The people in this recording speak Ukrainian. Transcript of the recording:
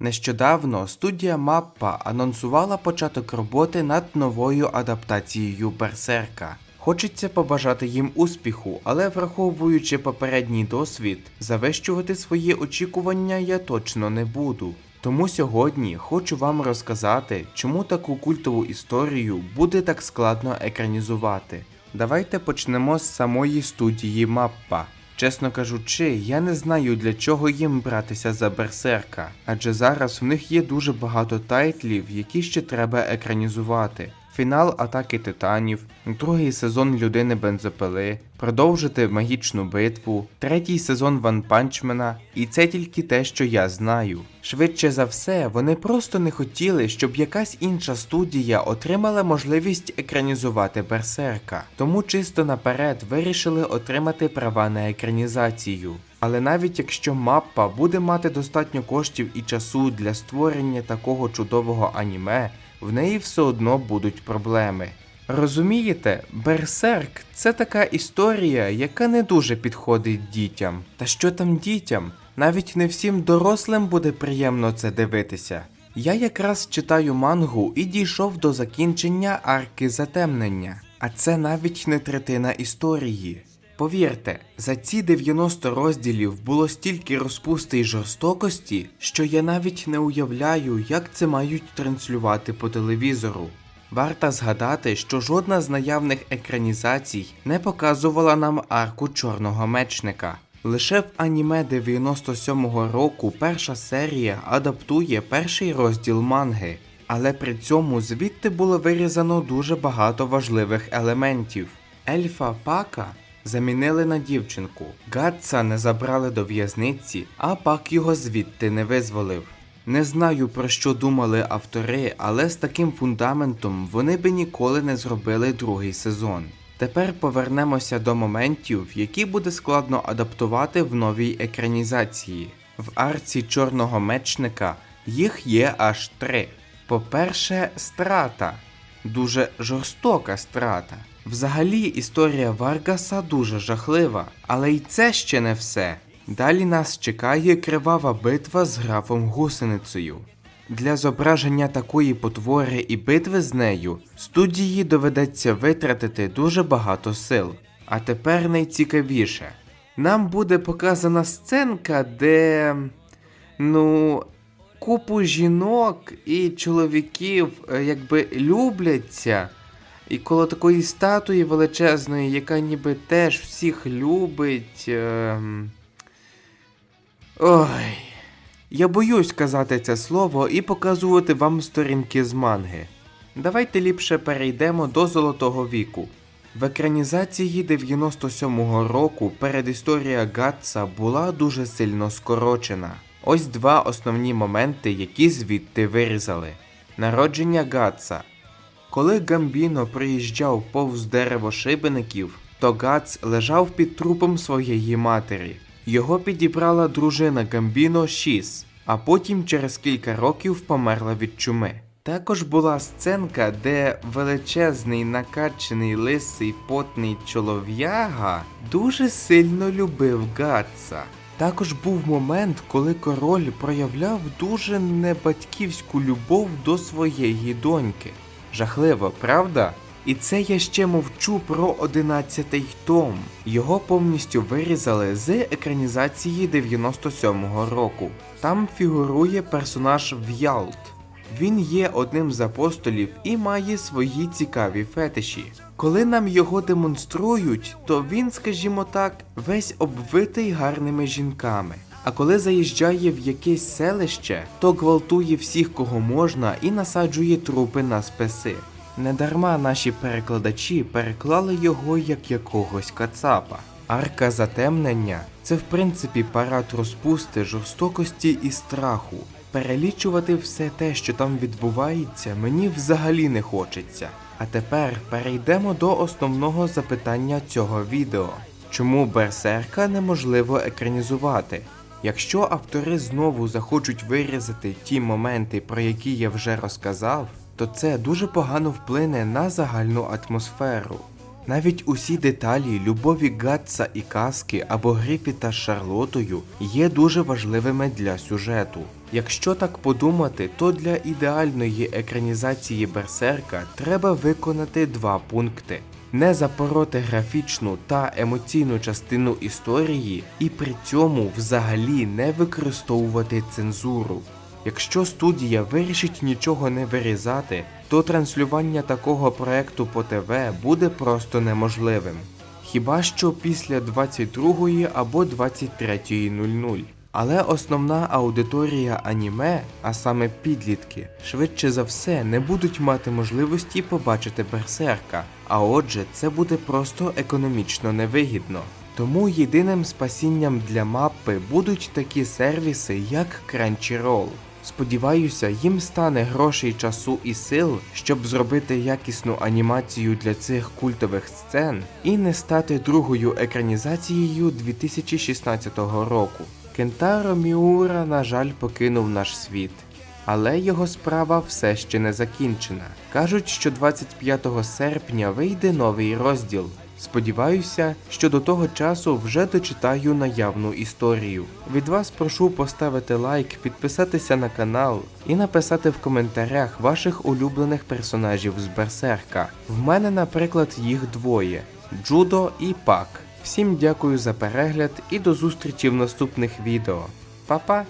Нещодавно студія Маппа анонсувала початок роботи над новою адаптацією Берсерка. Хочеться побажати їм успіху, але враховуючи попередній досвід, завищувати свої очікування я точно не буду. Тому сьогодні хочу вам розказати, чому таку культову історію буде так складно екранізувати. Давайте почнемо з самої студії Маппа. Чесно кажучи, я не знаю для чого їм братися за берсерка, адже зараз в них є дуже багато тайтлів, які ще треба екранізувати. Фінал атаки титанів, другий сезон людини бензопили, продовжити магічну битву, третій сезон Ванпанчмена, і це тільки те, що я знаю. Швидше за все, вони просто не хотіли, щоб якась інша студія отримала можливість екранізувати берсерка, тому чисто наперед вирішили отримати права на екранізацію. Але навіть якщо мапа буде мати достатньо коштів і часу для створення такого чудового аніме, в неї все одно будуть проблеми. Розумієте, Берсерк це така історія, яка не дуже підходить дітям. Та що там дітям? Навіть не всім дорослим буде приємно це дивитися. Я якраз читаю мангу і дійшов до закінчення арки затемнення, а це навіть не третина історії. Повірте, за ці 90 розділів було стільки розпусти й жорстокості, що я навіть не уявляю, як це мають транслювати по телевізору. Варто згадати, що жодна з наявних екранізацій не показувала нам арку чорного мечника. Лише в аніме 97-го року перша серія адаптує перший розділ манги, але при цьому звідти було вирізано дуже багато важливих елементів. Ельфа Пака замінили на дівчинку. Гатса не забрали до в'язниці, а пак його звідти не визволив. Не знаю про що думали автори, але з таким фундаментом вони би ніколи не зробили другий сезон. Тепер повернемося до моментів, які буде складно адаптувати в новій екранізації. В арці чорного мечника їх є аж три. По-перше, страта. Дуже жорстока страта. Взагалі історія Варгаса дуже жахлива, але й це ще не все. Далі нас чекає кривава битва з графом гусеницею. Для зображення такої потвори і битви з нею студії доведеться витратити дуже багато сил. А тепер найцікавіше. Нам буде показана сценка, де. Ну, купу жінок і чоловіків е, якби любляться. І коло такої статуї величезної, яка ніби теж всіх любить. ем, Ой. Я боюсь казати це слово і показувати вам сторінки з манги. Давайте ліпше перейдемо до Золотого віку. В екранізації 97-го року передісторія Гатса була дуже сильно скорочена. Ось два основні моменти, які звідти вирізали. Народження Гатса. Коли Гамбіно приїжджав повз дерево шибеників, то Гац лежав під трупом своєї матері. Його підібрала дружина Гамбіно Шіс, а потім через кілька років померла від чуми. Також була сценка, де величезний накачений лисий потний чолов'яга дуже сильно любив Гатса. Також був момент, коли король проявляв дуже небатьківську любов до своєї доньки. Жахливо, правда? І це я ще мовчу про 11-й том. Його повністю вирізали з екранізації 97-го року. Там фігурує персонаж В'ялт. Він є одним з апостолів і має свої цікаві фетиші. Коли нам його демонструють, то він, скажімо так, весь обвитий гарними жінками. А коли заїжджає в якесь селище, то гвалтує всіх, кого можна, і насаджує трупи на списи. Недарма наші перекладачі переклали його як якогось кацапа. Арка затемнення це в принципі парад розпусти, жорстокості і страху. Перелічувати все те, що там відбувається, мені взагалі не хочеться. А тепер перейдемо до основного запитання цього відео: чому берсерка неможливо екранізувати? Якщо автори знову захочуть вирізати ті моменти, про які я вже розказав, то це дуже погано вплине на загальну атмосферу. Навіть усі деталі любові Гатса і Каски або Грифіта з Шарлотою є дуже важливими для сюжету. Якщо так подумати, то для ідеальної екранізації Берсерка треба виконати два пункти: не запороти графічну та емоційну частину історії, і при цьому взагалі не використовувати цензуру. Якщо студія вирішить нічого не вирізати, то транслювання такого проекту по ТВ буде просто неможливим. Хіба що після 22 або 23.00. Але основна аудиторія аніме, а саме підлітки, швидше за все не будуть мати можливості побачити берсерка, а отже, це буде просто економічно невигідно. Тому єдиним спасінням для мапи будуть такі сервіси, як Crunchyroll. Сподіваюся, їм стане грошей часу і сил, щоб зробити якісну анімацію для цих культових сцен і не стати другою екранізацією 2016 року. Кентаро Міура, на жаль, покинув наш світ. Але його справа все ще не закінчена. Кажуть, що 25 серпня вийде новий розділ. Сподіваюся, що до того часу вже дочитаю наявну історію. Від вас прошу поставити лайк, підписатися на канал і написати в коментарях ваших улюблених персонажів з Берсерка. В мене, наприклад, їх двоє: Джудо і Пак. Всім дякую за перегляд і до зустрічі в наступних відео. Па-па!